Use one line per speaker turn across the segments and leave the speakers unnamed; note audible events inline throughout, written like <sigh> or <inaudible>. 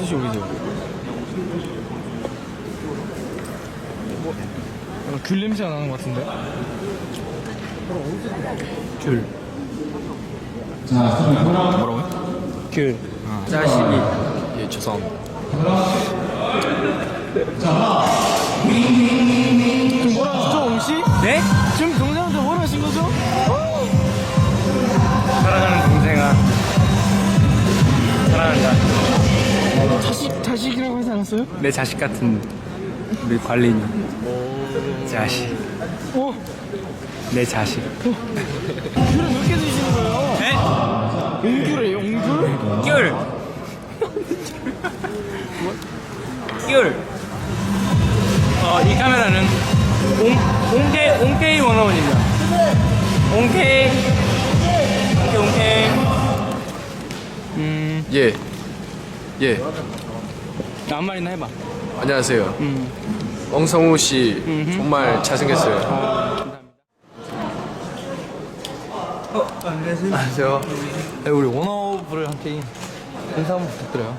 12시 오이죠. 뭐, 약간 귤 냄새가 나는 것 같은데? 귤. 뭐라고요? 귤.
짜시미.
예, 죄송합니다. 지금 뭐라 하셨죠, 옹씨?
네?
지금 동생한테 뭐라 하신 거죠?
사랑하는 동생아. 사랑한다.
자식, 자식이라고 하지 않았어요?
내 자식 같은 우리 관리님. 자식.
어?
내 자식.
귤을 몇 개 드시는 거예요?
네?
옹귤이에요, 옹귤?
귤. 귤. 어, 이 카메라는 옹, 옹케이, 옹케이 원어원입니다. 옹케이. 옹케이, 옹케이. 음,
예. 예.
아무 말이나 해봐.
안녕하세요.
음.
엉성우 씨 정말 잘생겼어요.
어, 안녕하세요.
안녕하세요. 네, 우리 원어브를 함께 인사 한번 부탁드려요.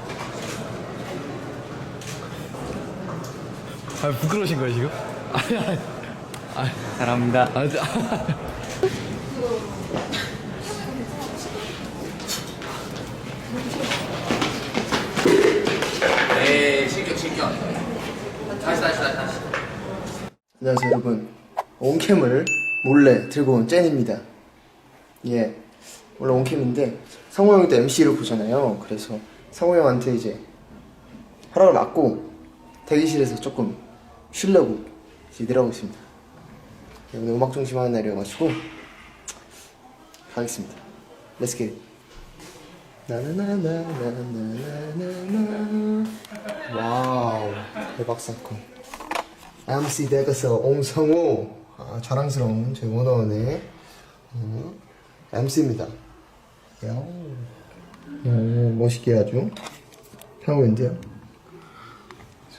아, 부끄러우신 거예요, 지금? <laughs> 아니, 아니.
사랑합니다.
아, 저- <laughs>
다시 다시 다시 다시.
안녕하세요 여러분. 온캠을 몰래 들고 온 젠입니다. 예. 원래 온캠인데 성호 형도 MC를 보잖아요. 그래서 성호 형한테 이제 허락을 받고 대기실에서 조금 쉬려고 이제 내려오고 있습니다. 예, 오늘 음악 중심 하는 날이어가지고 가겠습니다. Let's it 나나나나나나나나 와우 대박 사건 MC 댁에서 옹성우 아, 자랑스러운 제 원어원의 음, MC입니다. 야, 멋있게 아주 하고 있는데요.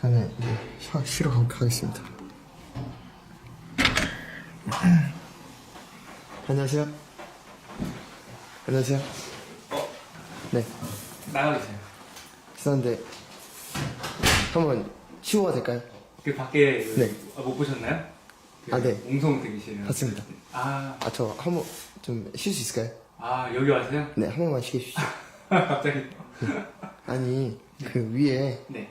저는 이제 쉬- 쉬러 가- 가겠습니다. <clears throat> 안녕하세요. 안녕하세요. 네,
나가주세요.
죄송한데 한번 쉬어가 될까요?
그 밖에 그-
네.
아, 못 보셨나요? 그
아, 네.
옹성 대기실.
봤습니다.
아,
아, 저 한번 좀 쉴 수 있을까요?
아 여기 와서요?
네, 한 번만 쉬게 해주시죠. <laughs>
갑자기.
아니 그 위에
네.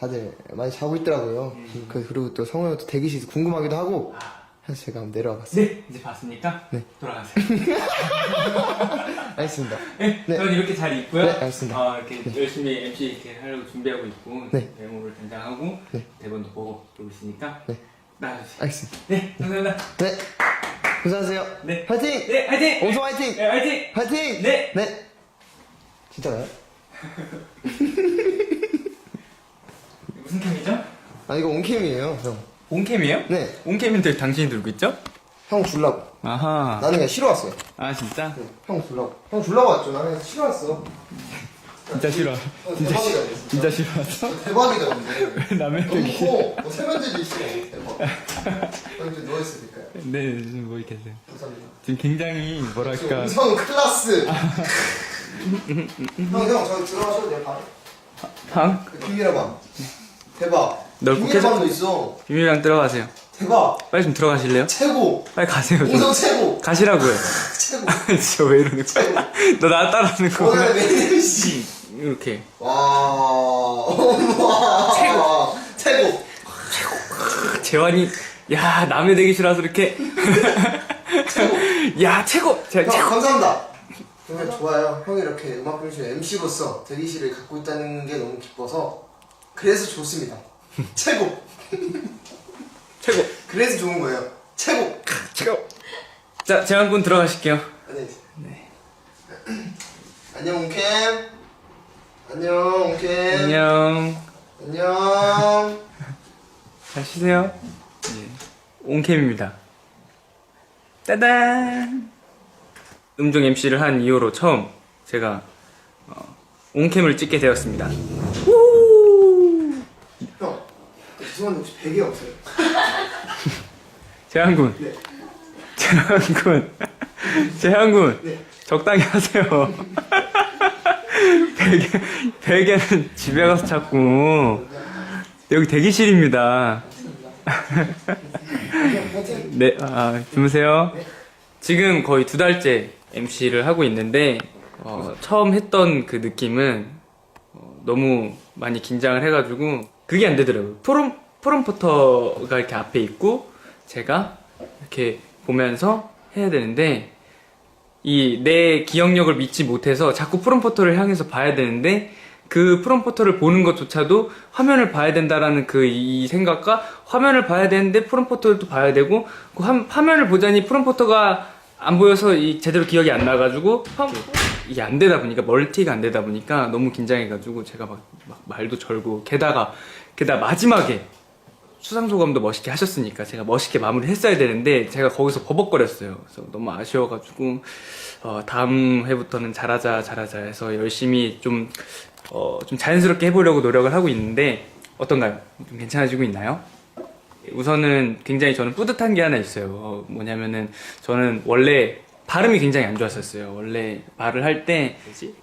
다들 많이 자고 있더라고요. 그 그리고 또 성호 형도 대기실에서 궁금하기도 하고 그 래서 제가 한번 내려와 봤어요.
네, 이제 봤으니까
네.
돌아가세요. <laughs>
알겠습니다.
네,
네.
저는 이렇게 잘 있고요.
네, 알겠습니다.
어, 이렇게 열심히 MC 이렇게 하려고 준비하고 있고
네.
메모를 단장하고
네.
대본도 보고 그러고 있으니까
네.
나가주세요.
알겠습니다.
네, 감사합니다.
네, 고생하세요.
네.
화이팅!
네, 화이팅!
옹성 화이팅!
네, 화이팅!
화이팅!
네.
네. 진짜가요? <laughs>
무슨 캠이죠?
아 이거 온캠이에요, 형.
온캠이에요?
네,
온캠인데 당신이 들고 있죠?
형 줄라고.
아하.
나는 그냥 쉬러 왔어요.
아 진짜?
네, 형 줄라고. 형 줄라고 왔죠. 나는 그냥 쉬러 왔어.
진짜 싫어.
어, 대박이다. 진짜.
진짜 싫어왔어?
대박이다 근데. <laughs>
남의
너무
얘기.
커. 뭐 세면대도 있어. 대박. 형 이제 누워 될까요?
네, 지금 뭐 이렇게 하세요.
감사합니다.
지금 굉장히 뭐랄까.
음성 클라스. 형, 형, 저기 들어가셔도 돼요, 바로.
방?
그 비밀의 방. 대박.
넓고
비밀의 방도 있어.
비밀방 들어가세요.
대박.
빨리 좀 들어가실래요?
최고.
빨리 가세요. 좀.
음성 최고.
가시라고요. <laughs>
최고. <laughs>
진짜 왜 이러는 거야? <laughs> 너나 따라하는 거.
오늘 메뉴 씨.
이렇게.
와. 와. 최고. 최고.
재환이, 야, 남의 대기실 와서 이렇게. 야, 최고! 제가
형,
최고!
감사합니다. 정말 좋아요. 형이 이렇게 음악 중심 MC로서 대기실을 갖고 있다는 게 너무 기뻐서 그래서 좋습니다. <laughs> 최고.
최고!
그래서 좋은 거예요. 최고.
최고! 자, 재환군 들어가실게요.
안녕히 계세요. <clears throat> 안녕 옹캠. 안녕 옹캠.
안녕.
안녕. <laughs>
잘 쉬세요. 예. 온캠입니다. 따단! 음중 MC를 한 이후로 처음 제가 어, 온캠을 찍게 되었습니다.
형. 죄송한데 혹시 베개 없어요? <laughs>
재환군.
네.
재환군. <laughs> 재환군.
네.
적당히 하세요. <laughs> 베개, 베개는 집에 가서 찾고 여기 대기실입니다. 네, 아, 주무세요. 지금 거의 두 달째 MC를 하고 있는데 어, 처음 했던 그 느낌은 어, 너무 많이 긴장을 해가지고 그게 안 되더라고요. 프롬 프롬포터가 이렇게 앞에 있고 제가 이렇게 보면서 해야 되는데 이 내 기억력을 믿지 못해서 자꾸 프롬포터를 향해서 봐야 되는데 그 프롬포터를 보는 것조차도 화면을 봐야 된다라는 그 이 생각과 화면을 봐야 되는데 프롬포터를 또 봐야 되고 그 화, 화면을 보자니 프롬포터가 안 보여서 이 제대로 기억이 안 나가지고 화- 이게 안 되다 보니까 멀티가 안 되다 보니까 너무 긴장해가지고 제가 막, 막 말도 절고 게다가 게다가 마지막에 수상 소감도 멋있게 하셨으니까 제가 멋있게 마무리 했어야 되는데 제가 거기서 버벅거렸어요. 그래서 너무 아쉬워가지고 어, 다음 회부터는 잘하자 잘하자 해서 열심히 좀, 어, 좀 자연스럽게 해보려고 노력을 하고 있는데 어떤가요? 좀 괜찮아지고 있나요? 우선은 굉장히 저는 뿌듯한 게 하나 있어요. 어, 뭐냐면은 저는 원래 발음이 굉장히 안 좋았었어요. 원래 말을 할 때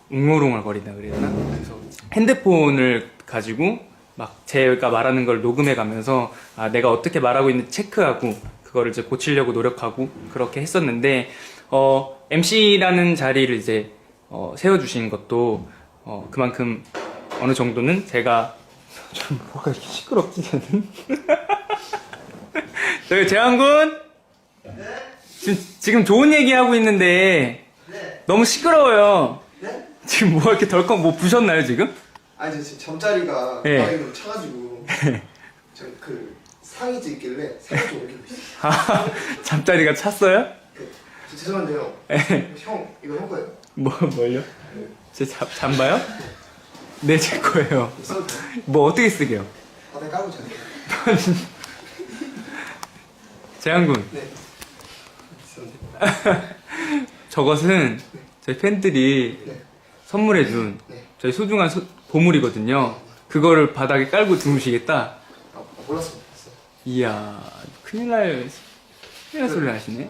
웅얼웅얼 거린다 그래야 되나? 그래서 핸드폰을 가지고 막 제가 말하는 걸 녹음해 가면서 아, 내가 어떻게 말하고 있는지 체크하고 그거를 이제 고치려고 노력하고 그렇게 했었는데 어, MC라는 자리를 이제 어, 세워주신 것도 어, 그만큼 어느 정도는 제가 <laughs> 좀 뭐가 이렇게 시끄럽지 저는 <laughs> 저기 재환군 지금, 지금 좋은 얘기 하고 있는데 너무 시끄러워요
네?
지금 뭐 이렇게 덜컥 뭐 부셨나요 지금?
아니 저 지금 잠자리가
네.
방에로 차가지고 <laughs> 저 그 상의도 있길래 상의 좀 옮기고 있어요.
아, 잠자리가 찼어요?
그, 저 죄송한데요. 형 이거 형 거예요?
뭐 뭘요? 제 잠, 잠바요? 네 제 거예요
써도 돼요?
뭐 어떻게 쓰게요?
바닥에 깔고 자요. <laughs>
재환군
네. <laughs>
저것은 저희 팬들이
네.
선물해준
네.
저희 소중한 소- 보물이거든요 그거를 바닥에 깔고 주무시겠다?
아, 아, 몰랐습니다.
이야 큰일 날 큰일 날 소리 하시네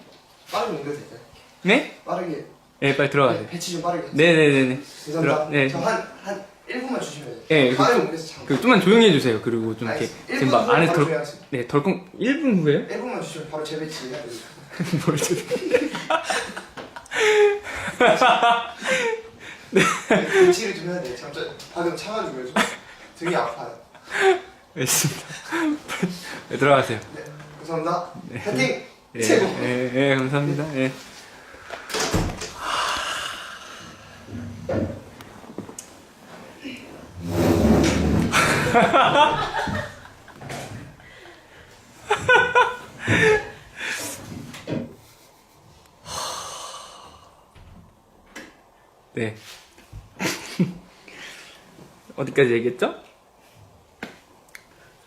빠르게 옮겨도 될까요?
네?
빠르게
네 빨리 들어가세요
배치 좀 빠르게.
네네네네
죄송합니다.
들어- 네.
저한 한 1분만 주시면 돼요.
네,
빠르게 옮겨서 잠깐.
그 좀만 조용히 해주세요 그리고 좀 이렇게
알겠습니다.
지금 막
1분
안에
바로
덜. 네, 덜컹 1분 후에요?
1분만 주시면 바로 재배치 해야 돼요.
뭘 <laughs> 저-
배치를 좀 해야 돼요. 잠깐 방금 차가지고 좀 등이 아파요.
알겠습니다 네, 들어가세요
네. 감사합니다. 파이팅!
예,
최고!
예, 예, 감사합니다 예. <laughs> 네. 어디까지 얘기했죠?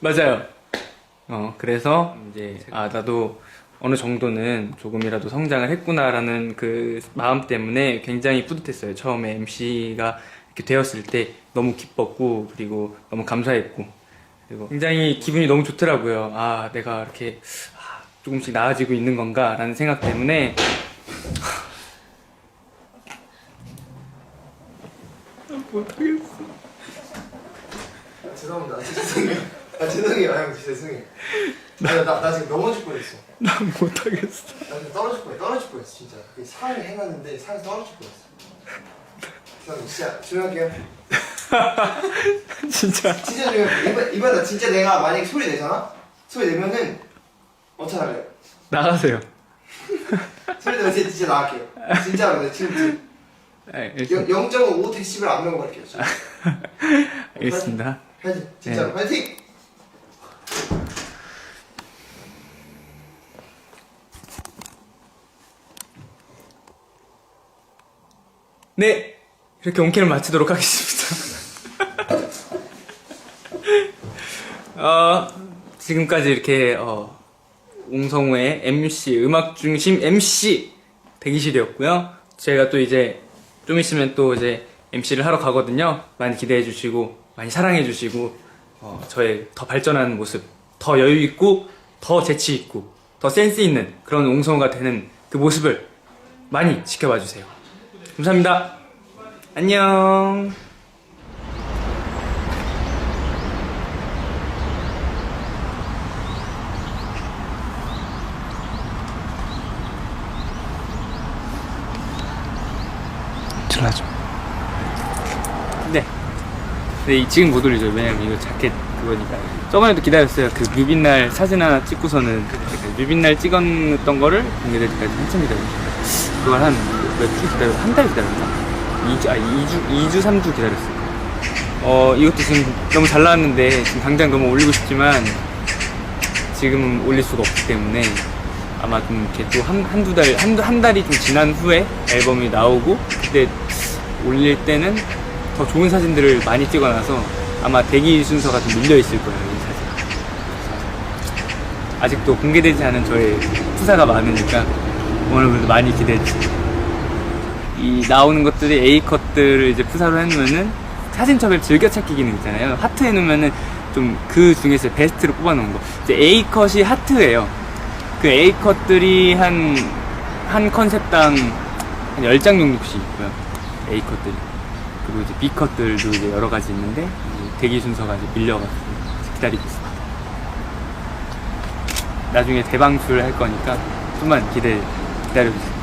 맞아요. 어, 그래서 이제, 아, 나도 어느 정도는 조금이라도 성장을 했구나라는 그 마음 때문에 굉장히 뿌듯했어요. 처음에 MC가 이렇게 되었을 때 너무 기뻤고, 그리고 너무 감사했고, 그리고 굉장히 기분이 너무 좋더라고요. 아, 내가 이렇게 아, 조금씩 나아지고 있는 건가라는 생각 때문에 못하겠어.
아, 죄송합니다. 진짜 죄송해요. 아, 죄송해요. 아, 형, 죄송해요. 나, 나, 나 지금 넘어질 뻔했어.
난 못하겠어.
나 지금 떨어질 뻔했어. 떨어질 뻔했어, 진짜. 그 상을 행하는데 상에서 떨어질 뻔했어. 죄송합니다. 진짜 조용할게요. <laughs>
진짜.
진짜 조용할게요. 이번, 이번 나 진짜 내가 만약에 소리 내잖아? 소리 내면은 어떻게 할래요?
나가세요. <laughs>
소리 내면 진짜, 진짜 나갈게요. 진짜로. 내 지금, 지금
네, 알겠습니다.
0.5 데시벨 안 넘어갈게요. <laughs>
알겠습니다.
파이팅! 진짜로 파이팅!
네! 이렇게 온캠을 마치도록 하겠습니다. <laughs> 어, 지금까지 이렇게, 어, 웅성우의 MC, 음악 중심 MC 대기실이었고요. 제가 또 이제 좀 있으면 또 이제 MC를 하러 가거든요. 많이 기대해 주시고, 많이 사랑해 주시고 어, 저의 더 발전한 모습, 더 여유 있고 더 재치 있고 더 센스 있는 그런 웅성우가 되는 그 모습을 많이 지켜봐 주세요. 감사합니다. 안녕. 질러줘. 근데 이- 지금 못 올리죠. 왜냐면 이거 자켓 그거니까. 저번에도 기다렸어요. 그 뮤빈날 사진 하나 찍고서는 그 뮤빈날 찍었던 거를 공개될 때까지 한참 기다렸어요. 그걸 한 몇 주 기다렸, 한달 기다렸나? 2주, 아, 2주, 2주, 3주 기다렸어요. 어, 이것도 지금 너무 잘 나왔는데, 지금 당장 너무 올리고 싶지만, 지금 올릴 수가 없기 때문에, 아마 좀 이렇게 또 한, 한두 달, 한, 한 달이 좀 지난 후에 앨범이 나오고, 그때 올릴 때는 더 좋은 사진들을 많이 찍어놔서 아마 대기 순서가 좀 밀려 있을 거예요, 이 사진. 아직도 공개되지 않은 저의 프사가 많으니까, 오늘 그래도 많이 기대해 주세요. 이 나오는 것들이 A 컷들을 이제 푸사로 해놓으면은 사진첩에 즐겨찾기 기능 있잖아요. 하트 해놓으면은 좀 그 중에서 베스트로 뽑아놓은 거. 이제 A 컷이 하트예요. 그 A 컷들이 한, 한 컨셉당 한 10장 정도씩 있고요. A 컷들이. 그리고 이제 B 컷들도 이제 여러 가지 있는데 대기 순서가 이제 밀려가지고 기다리고 있습니다. 나중에 대방출 할 거니까 좀만 기대, 기다려주세요.